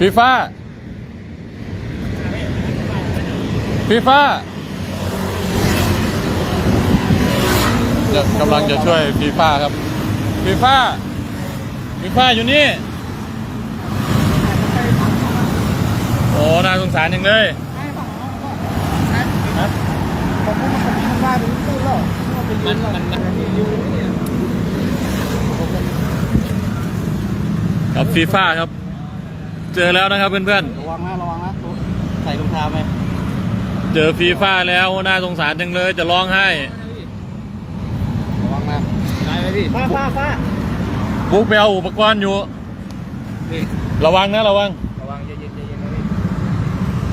ฟีฟ่าฟีฟ่าจะกำลังจะช่วยฟีฟ่าครับฟีฟ่าฟีฟ่าอยู่นี่ โอ้น่าสงสารจังเลยมันมันมันกับฟีฟ่าครับ เจอแล้วนะครับเพื่อนระวังนะระวังนะใส่รองเท้าไหมๆ เจอฟีฟ่าแล้วน่าสงสารจังเลยจะร้องไห้ระวังนะได้ไหมพี่ฟ้าฟ้าฟ้าบุ๊กไปเอาอุปกรณ์อยู่ พี่ระวังนะระวัง ระวังเย็นๆเย็นๆนะพี่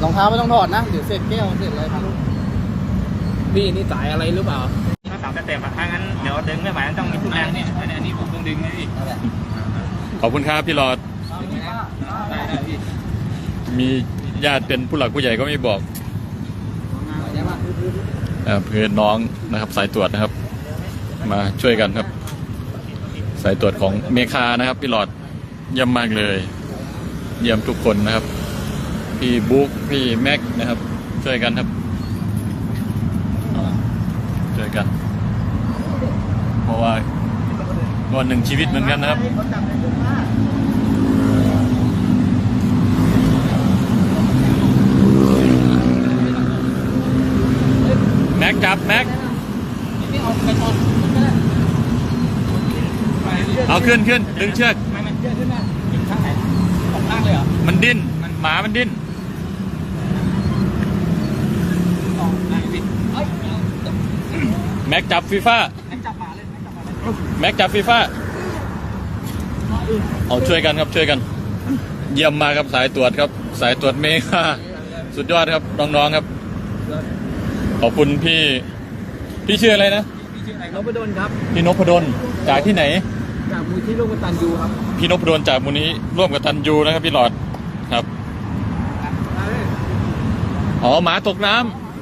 รองเท้าไม่ต้องถอดนะ เดี๋ยวเสร็จแก้วเสร็จอะไรครับพี่นี่สายอะไรหรือเปล่าถ้าสามสเต็ปอะถ้างั้นเดี๋ยวดึงไม่ไหวมันต้องมีทุกแรงเนี่ยอันนี้อันนี้ผมต้องดึงนะพี่นั่นแหละขอบคุณครับพี่หลอดได้ได้พี่ มีญาติเป็นผู้หลักผู้ใหญ่ก็ไม่บอกเพื่อนน้องนะครับ สายตรวจนะครับ มาช่วยกันครับ สายตรวจของเมคานะครับพี่หลอดเยี่ยมมากเลย เยี่ยมทุกคนนะครับ พี่บุ๊กพี่แม็กนะครับ ช่วยกันครับช่วยกัน เพราะว่าก็หนึ่งชีวิตเหมือนกันนะครับ กจับแม็กพี่เอาไปชนก็ได้เอาขึ้นขึ้นดึงเชือกไม่มันเยอะขึ้นมาถึงข้างไหนของล่างเลยเหรอ มันดิ้นหมามันดิ้นสองได้พี่เอ้ยเอาแม็กจับฟีฟ่าแม็กจับหมาเลยแม็กจับหมาเลยแม็กจับฟีฟ่าเอาช่วยกันครับช่วยกัน เยี่ยมมากครับสายตรวจครับ สายตรวจเมฆาสุดยอดครับน้องๆครับ ขอบคุณพี่ พี่ชื่ออะไรนะ พี่ชื่ออะไรนพดลครับ พี่นพดลจากที่ไหน จากมูลที่ลูกกตันยูครับ พี่นพดลจากมูลนี้ร่วมกับตันยูนะครับ พี่หลอดครับอ๋อหมาตกน้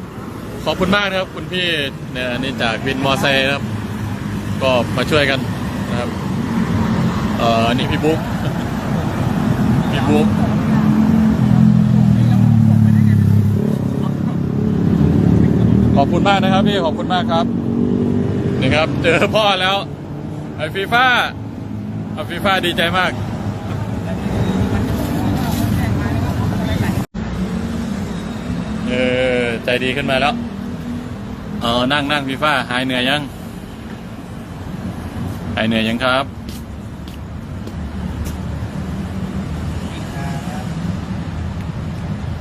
ำขอบคุณมากนะครับ คุณพี่เนี่ยนี่จากวินมอไซค์นะครับ ก็มาช่วยกันนะครับ เอ่อนี่พี่บุ๊กพี่บุ๊ก อบคุณมากนะครับพี่ขอบคุณมากครับนี่ครับ เจอพ่อแล้วไอ้ฟีฟ่าไอ้ฟีฟ่าดีใจมากเออใจดีขึ้นมาแล้วเออนั่งนั่งฟีฟ่าหายเหนื่อยยังหายเหนื่อยยังครับ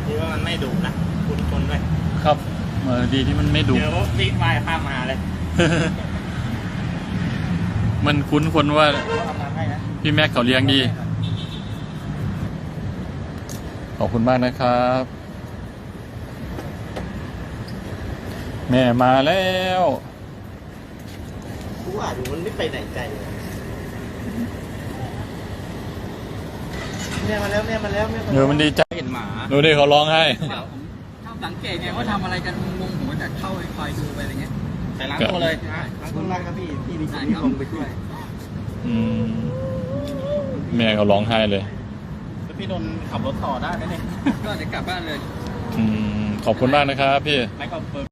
ดีว่ามันไม่ดุนะคุณคนด้วยครับเออดีที่มันไม่ดุ เดี๋ยวรีบวายข้ามมาเลยมันคุ้นคนว่าทำงานให้นะพี่แม็กเขาเลี้ยงดี ขอบคุณมากนะครับ แม่มาแล้วกูว่าอยู่มันไม่ไปไหนใจเลยเนี่ยมาแล้วเนี่ยมาแล้วเนี่ยมาเดี๋ยวมันดีใจเห็นหมาดูดิเขาร้องไห้ผมชอบ สังเกตไงว่าทำอะไรกันงงๆผมก็จะเข้าไปคอยดูไปอะไรเงี้ยใส่ล้างตัวเลยล้างตัวล้างครับพี่พี่มีคนลงไปช่วยอืมแม่เขาร้องไห้เลยแล้วพี่นนท์ขับรถต่อได้ไหมเนี่ยก็เดี๋ยวกลับบ้านเลย อืมขอบคุณมากนะครับพี่ไม่ก็เปิด